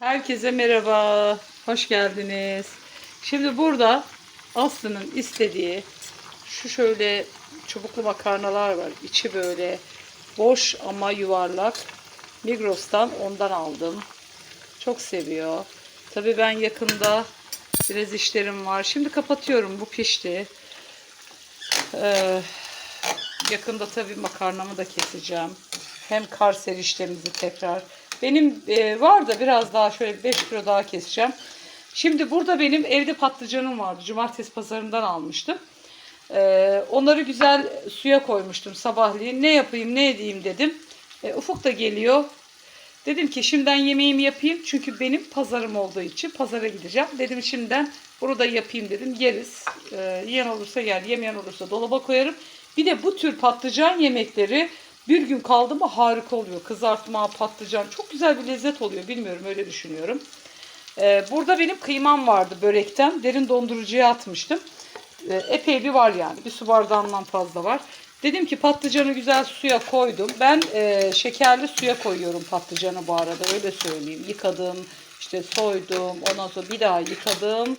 Herkese merhaba. Hoş geldiniz. Şimdi burada Aslı'nın istediği şu şöyle çubuklu makarnalar var. İçi böyle boş ama yuvarlak. Migros'tan ondan aldım. Çok seviyor. Tabii ben yakında biraz işlerim var. Şimdi kapatıyorum. Bu pişti. Ee, yakında tabii makarnamı da keseceğim. Hem kar serişlerimizi tekrar. Benim e, var da biraz daha şöyle 5 kilo daha keseceğim. Şimdi burada benim evde patlıcanım vardı. Cumartesi pazarından almıştım. Ee, onları güzel suya koymuştum sabahleyin. Ne yapayım ne edeyim dedim. E, Ufuk da geliyor. Dedim ki şimdiden yemeğimi yapayım. Çünkü benim pazarım olduğu için pazara gideceğim. Dedim şimdiden burada yapayım dedim. Yeriz. Ee, yiyen olursa yer, yemeyen olursa dolaba koyarım. Bir de bu tür patlıcan yemekleri bir gün kaldı mı harika oluyor. Kızartma, patlıcan çok güzel bir lezzet oluyor. Bilmiyorum öyle düşünüyorum. Ee, burada benim kıymam vardı börekten. Derin dondurucuya atmıştım. Ee, epey bir var yani. Bir su bardağından fazla var. Dedim ki patlıcanı güzel suya koydum. Ben e, şekerli suya koyuyorum patlıcanı bu arada öyle söyleyeyim. Yıkadım, işte soydum, ondan sonra bir daha yıkadım.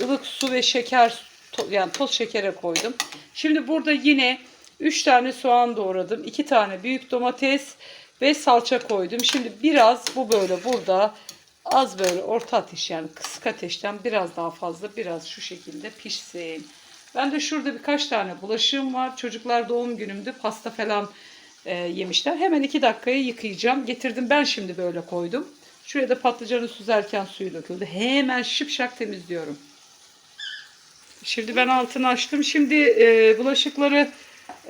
ılık su ve şeker to- yani toz şekere koydum. Şimdi burada yine 3 tane soğan doğradım. 2 tane büyük domates ve salça koydum. Şimdi biraz bu böyle burada az böyle orta ateş yani kısık ateşten biraz daha fazla biraz şu şekilde pişsin. Ben de şurada birkaç tane bulaşığım var. Çocuklar doğum günümde pasta falan e, yemişler. Hemen 2 dakikaya yıkayacağım. Getirdim ben şimdi böyle koydum. Şuraya da patlıcanı süzerken suyu döküldü. Hemen şıpşak temizliyorum. Şimdi ben altını açtım. Şimdi e, bulaşıkları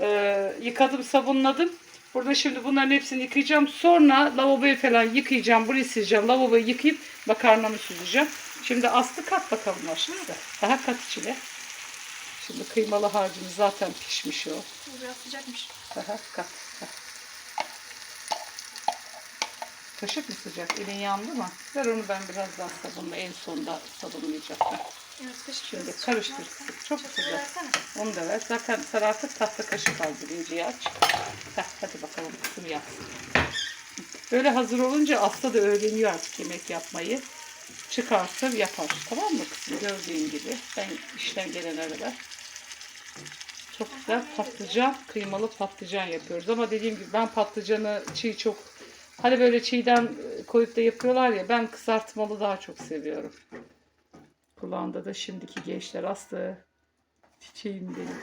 e, yıkadım, sabunladım. Burada şimdi bunların hepsini yıkayacağım. Sonra lavaboyu falan yıkayacağım. Burayı sileceğim. Lavaboyu yıkayıp makarnamı süzeceğim. Şimdi Aslı kat bakalım aşağıda. Daha kat içine. Şimdi kıymalı harcımız zaten pişmiş o. Biraz sıcakmış. Daha kat. Kaşık mı sıcak? Elin yandı mı? Ver onu ben biraz daha sabunla en sonda sabunlayacağım. Heh. Şimdi karıştır. Çok versene. Onu da ver. Zaten artık tahta kaşık al birinciyi aç. Heh, hadi bakalım kısım yapsın. Böyle hazır olunca Aslı da öğreniyor artık yemek yapmayı. Çıkartır yapar. Tamam mı kızım? Gördüğün gibi. Ben işten gelene kadar. Çok güzel patlıcan, kıymalı patlıcan yapıyoruz. Ama dediğim gibi ben patlıcanı çiğ çok hani böyle çiğden koyup da yapıyorlar ya ben kızartmalı daha çok seviyorum. Kulağında da şimdiki gençler aslı çiçeğim benim.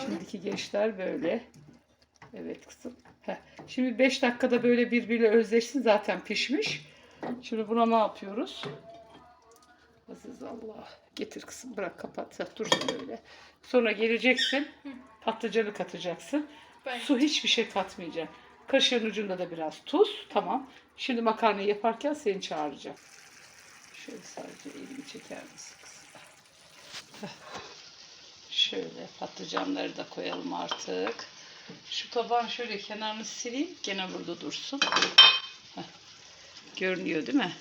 Şimdiki gençler böyle. Evet kızım. Heh. Şimdi 5 dakikada böyle birbiriyle özleşsin zaten pişmiş. Şimdi buna ne yapıyoruz? Aziz Allah. Getir kızım bırak kapat. Heh, dursun böyle. Sonra geleceksin. Patlıcanı katacaksın. Ben Su hiçbir şey katmayacaksın. Kaşığın ucunda da biraz tuz. Tamam. Şimdi makarnayı yaparken seni çağıracağım. Şöyle sadece elimi çeker misin. Şöyle patlıcanları da koyalım artık. Şu tabağın şöyle kenarını sileyim. Gene burada dursun. Heh. Görünüyor değil mi?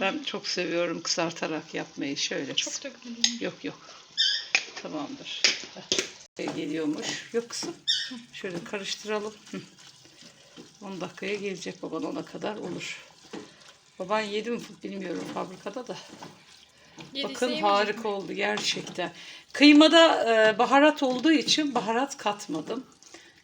Ben çok seviyorum kızartarak yapmayı. Şöyle. çok dökmedim. Yok yok. Tamamdır. Heh. Geliyormuş. Yok kızım. Şöyle karıştıralım. Hı. 10 dakikaya gelecek baban ona kadar olur. Baban yedi mi bilmiyorum fabrikada da. Bakın harika oldu gerçekten. Kıymada e, baharat olduğu için baharat katmadım.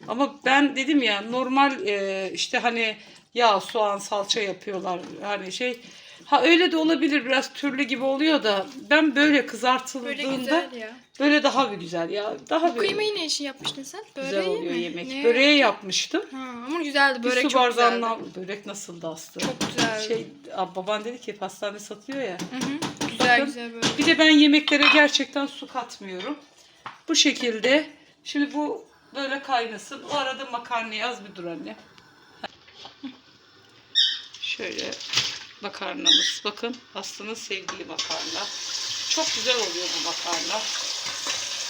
Ama ben dedim ya normal e, işte hani yağ, soğan, salça yapıyorlar. Hani şey ha öyle de olabilir biraz türlü gibi oluyor da ben böyle Böyle kızartıldığında güzel ya. böyle daha bir güzel ya. Daha böyle Kıymayı ne için yapmıştın sen? Böreği güzel oluyor mi? yemek. Ne? Böreğe yapmıştım. Ha, ama güzeldi. Börek bir su çok güzeldi. bardağından börek nasıldı Aslı? Çok güzeldi. Şey, a, baban dedi ki pastane satıyor ya. Hı hı. Bakın. Bir de ben yemeklere gerçekten su katmıyorum. Bu şekilde. Şimdi bu böyle kaynasın. O arada makarnayı az bir dur anne. Şöyle makarnamız. Bakın Aslı'nın sevdiği makarna. Çok güzel oluyor bu makarna.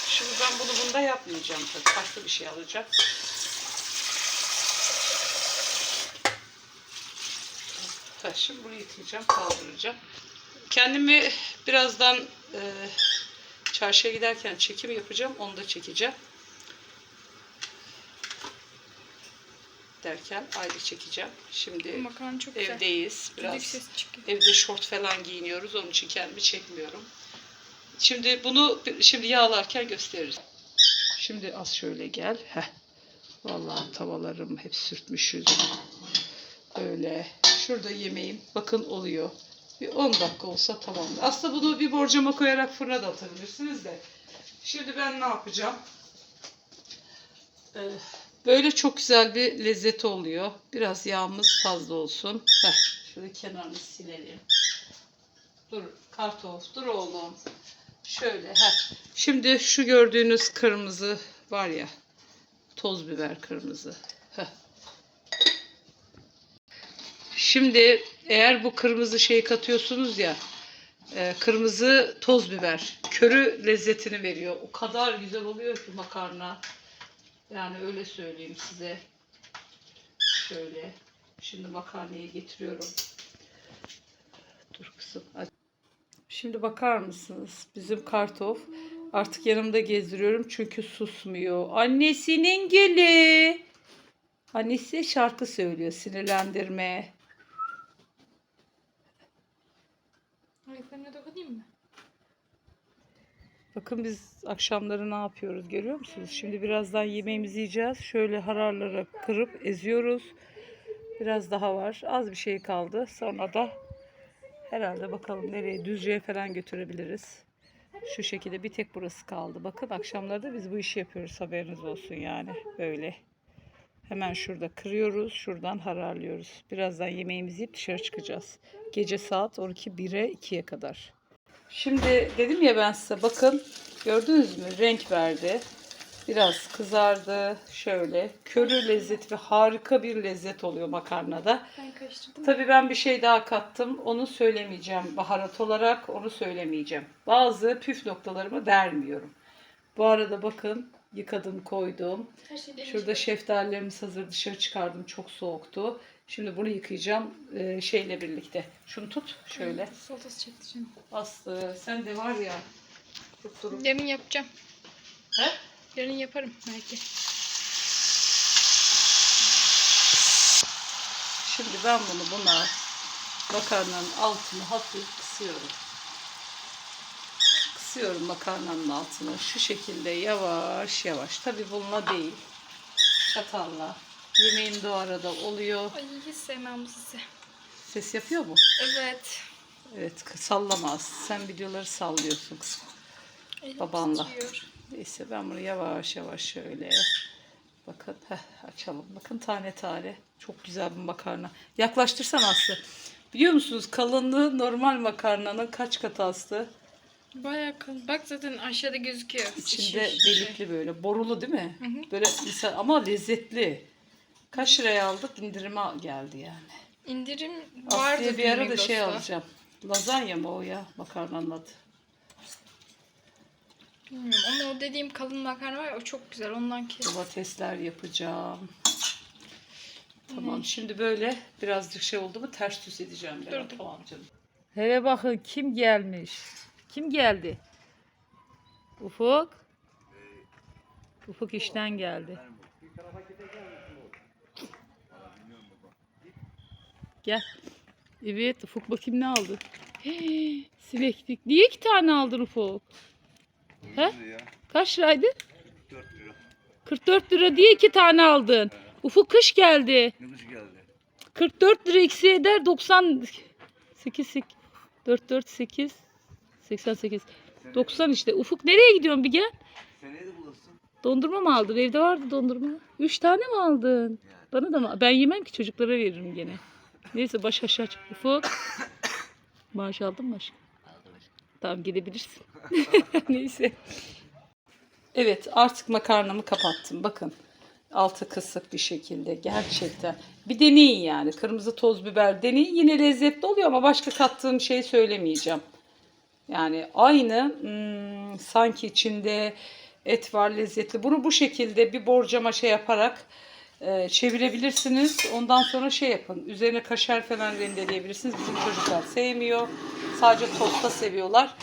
Şimdi ben bunu bunda yapmayacağım tabii. Farklı bir şey alacağım. Şimdi bunu yıkayacağım, kaldıracağım. Kendimi birazdan e, çarşıya giderken çekim yapacağım. Onu da çekeceğim. derken ayrı çekeceğim. Şimdi çok güzel. evdeyiz. Düdük Biraz evde şort falan giyiniyoruz. Onun için kendimi çekmiyorum. Şimdi bunu şimdi yağlarken gösteririz. Şimdi az şöyle gel. Heh. Vallahi tavalarım hep sürtmüşüz. Böyle. Şurada yemeğim. Bakın oluyor. Bir 10 dakika olsa tamamdır. Aslında bunu bir borcama koyarak fırına da atabilirsiniz de. Şimdi ben ne yapacağım? Ee, Böyle çok güzel bir lezzeti oluyor. Biraz yağımız fazla olsun. Heh, şöyle kenarını silelim. Dur kartof, dur oğlum. Şöyle. Heh. Şimdi şu gördüğünüz kırmızı var ya. Toz biber kırmızı. Heh. Şimdi eğer bu kırmızı şeyi katıyorsunuz ya. e, kırmızı toz biber. Körü lezzetini veriyor. O kadar güzel oluyor ki makarna. Yani öyle söyleyeyim size. Şöyle. Şimdi makarnayı getiriyorum. Dur kızım. Şimdi bakar mısınız? Bizim kartof. Artık yanımda gezdiriyorum çünkü susmuyor. Annesinin gülü. Annesi şarkı söylüyor sinirlendirme. Mı? Bakın biz akşamları ne yapıyoruz görüyor musunuz? Şimdi birazdan yemeğimizi yiyeceğiz. Şöyle hararlara kırıp eziyoruz. Biraz daha var. Az bir şey kaldı. Sonra da herhalde bakalım nereye Düzce'ye falan götürebiliriz. Şu şekilde bir tek burası kaldı. Bakın akşamları da biz bu işi yapıyoruz. Haberiniz olsun yani. Böyle. Hemen şurada kırıyoruz. Şuradan hararlıyoruz. Birazdan yemeğimizi yiyip dışarı çıkacağız. Gece saat 12 1'e 2'ye kadar. Şimdi dedim ya ben size bakın gördünüz mü renk verdi. Biraz kızardı şöyle. Körü lezzet ve harika bir lezzet oluyor makarnada. Ben karıştırdım. Tabii ben bir şey daha kattım. Onu söylemeyeceğim. Baharat olarak onu söylemeyeceğim. Bazı püf noktalarımı vermiyorum. Bu arada bakın yıkadım koydum. Şey. Şurada şeftalilerimiz hazır dışarı çıkardım. Çok soğuktu. Şimdi bunu yıkayacağım e, şeyle birlikte. Şunu tut şöyle. Salatası çekti canım. Aslı sen de var ya tutturup. Yarın yapacağım. He? Yarın yaparım belki. Şimdi ben bunu buna makarnanın altını hafif kısıyorum. Kısıyorum makarnanın altını şu şekilde yavaş yavaş. Tabii bununla değil. Çatalla. Yemeğim de o arada oluyor. Ay hiç sevmem sizi. Ses yapıyor mu? Evet. Evet sallamaz. Sen videoları sallıyorsun kızım. Elim Babanla. titriyor. Neyse ben bunu yavaş yavaş şöyle bakın heh, açalım. Bakın tane tane. Çok güzel bir makarna. Yaklaştırsan Aslı. Biliyor musunuz kalınlığı normal makarnanın kaç katı Aslı? Bayağı kalın. Bak zaten aşağıda gözüküyor. İçinde İçi- delikli böyle. Borulu değil mi? Hı hı. Böyle insan, ama lezzetli. Kaç liraya aldık? İndirime geldi yani. İndirim vardı Aslı'ya bir ara da şey alacağım. Lazanya mı o ya makarnanın adı? Bilmiyorum ama o dediğim kalın makarna var ya o çok güzel ondan kes. Domatesler yapacağım. Tamam şimdi böyle birazcık şey oldu mu ters düz edeceğim ben. Dur, dur. Tamam canım. Hele bakın kim gelmiş. Kim geldi? Ufuk. Ufuk işten geldi. Gel. Evet Ufuk bakayım ne aldı. Hii, Sineklik. Niye iki tane aldın Ufuk? He? Kaç liraydı? 4 lira. 44 lira diye iki tane aldın. Ufuk kış geldi. Kuş geldi? 44 lira eksi eder 90 8 4 4 8 88 90 işte. Ufuk nereye gidiyorsun bir gel. Seneye de bulasın. Dondurma mı aldın? Evde vardı dondurma. 3 tane mi aldın? Bana da mı? Ben yemem ki çocuklara veririm gene. Neyse baş aşağı çık. Ufuk. Maaş aldın mı aşkım? Tamam gidebilirsin. Neyse. Evet artık makarnamı kapattım. Bakın. Altı kısık bir şekilde gerçekten. Bir deneyin yani. Kırmızı toz biber deneyin. Yine lezzetli oluyor ama başka kattığım şey söylemeyeceğim. Yani aynı hmm, sanki içinde et var lezzetli. Bunu bu şekilde bir borcama şey yaparak e, çevirebilirsiniz. Ondan sonra şey yapın. Üzerine kaşar falan rendeleyebilirsiniz. Bizim çocuklar sevmiyor. Sadece tosta seviyorlar.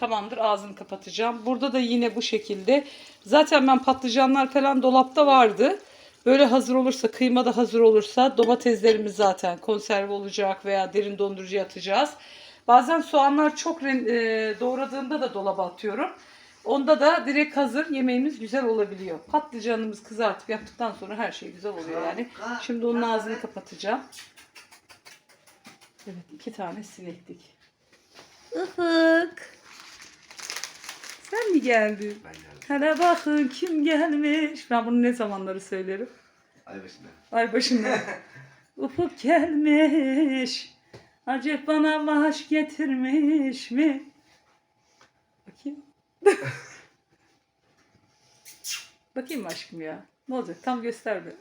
Tamamdır ağzını kapatacağım. Burada da yine bu şekilde. Zaten ben patlıcanlar falan dolapta vardı. Böyle hazır olursa, kıyma da hazır olursa domateslerimiz zaten konserve olacak veya derin dondurucuya atacağız. Bazen soğanlar çok e, doğradığımda da dolaba atıyorum. Onda da direkt hazır yemeğimiz güzel olabiliyor. Patlıcanımız kızartıp yaptıktan sonra her şey güzel oluyor yani. Şimdi onun ağzını kapatacağım. Evet iki tane sineklik. Ifık. Sen mi geldin? Ben geldim. Hele bakın kim gelmiş. Ben bunu ne zamanları söylerim. Ay başında. Ay başında. Ufuk gelmiş. Acep bana maaş getirmiş mi? Bakayım. Mı aşkım ya? Ne olacak? Tam gösterme.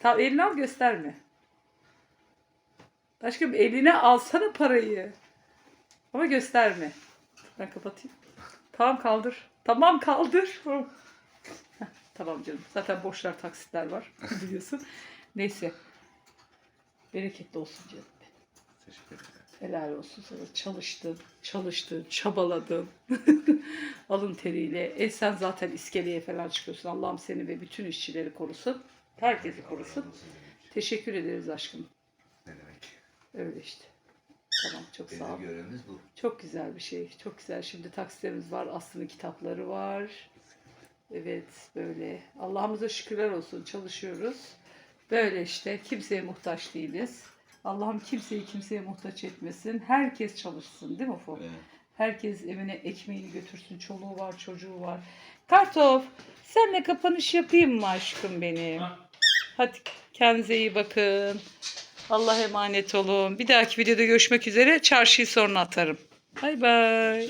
Tam elini al gösterme. Aşkım eline alsana parayı. Ama gösterme. Ben kapatayım. Tamam kaldır. Tamam kaldır. Tamam canım. Zaten borçlar taksitler var. Biliyorsun. Neyse. Bereketli olsun canım. Teşekkür ederim. Helal olsun sana. Çalıştın, çalıştın, çabaladın. Alın teriyle. E sen zaten iskeleye falan çıkıyorsun. Allah'ım seni ve bütün işçileri korusun. Herkesi korusun. Teşekkür ederiz aşkım. Ne demek? Öyle işte. Tamam çok sağ ol. Benim görevimiz bu. Çok güzel bir şey. Çok güzel. Şimdi taksitlerimiz var. Aslı'nın kitapları var. Evet böyle. Allah'ımıza şükürler olsun. Çalışıyoruz. Böyle işte. Kimseye muhtaç değiliz. Allah'ım kimseyi kimseye muhtaç etmesin. Herkes çalışsın değil mi Ufuk? Evet. Herkes evine ekmeğini götürsün. Çoluğu var, çocuğu var. Kartof, senle kapanış yapayım mı aşkım benim? Hadi kendinize iyi bakın. Allah'a emanet olun. Bir dahaki videoda görüşmek üzere. Çarşıyı sonra atarım. Bay bay.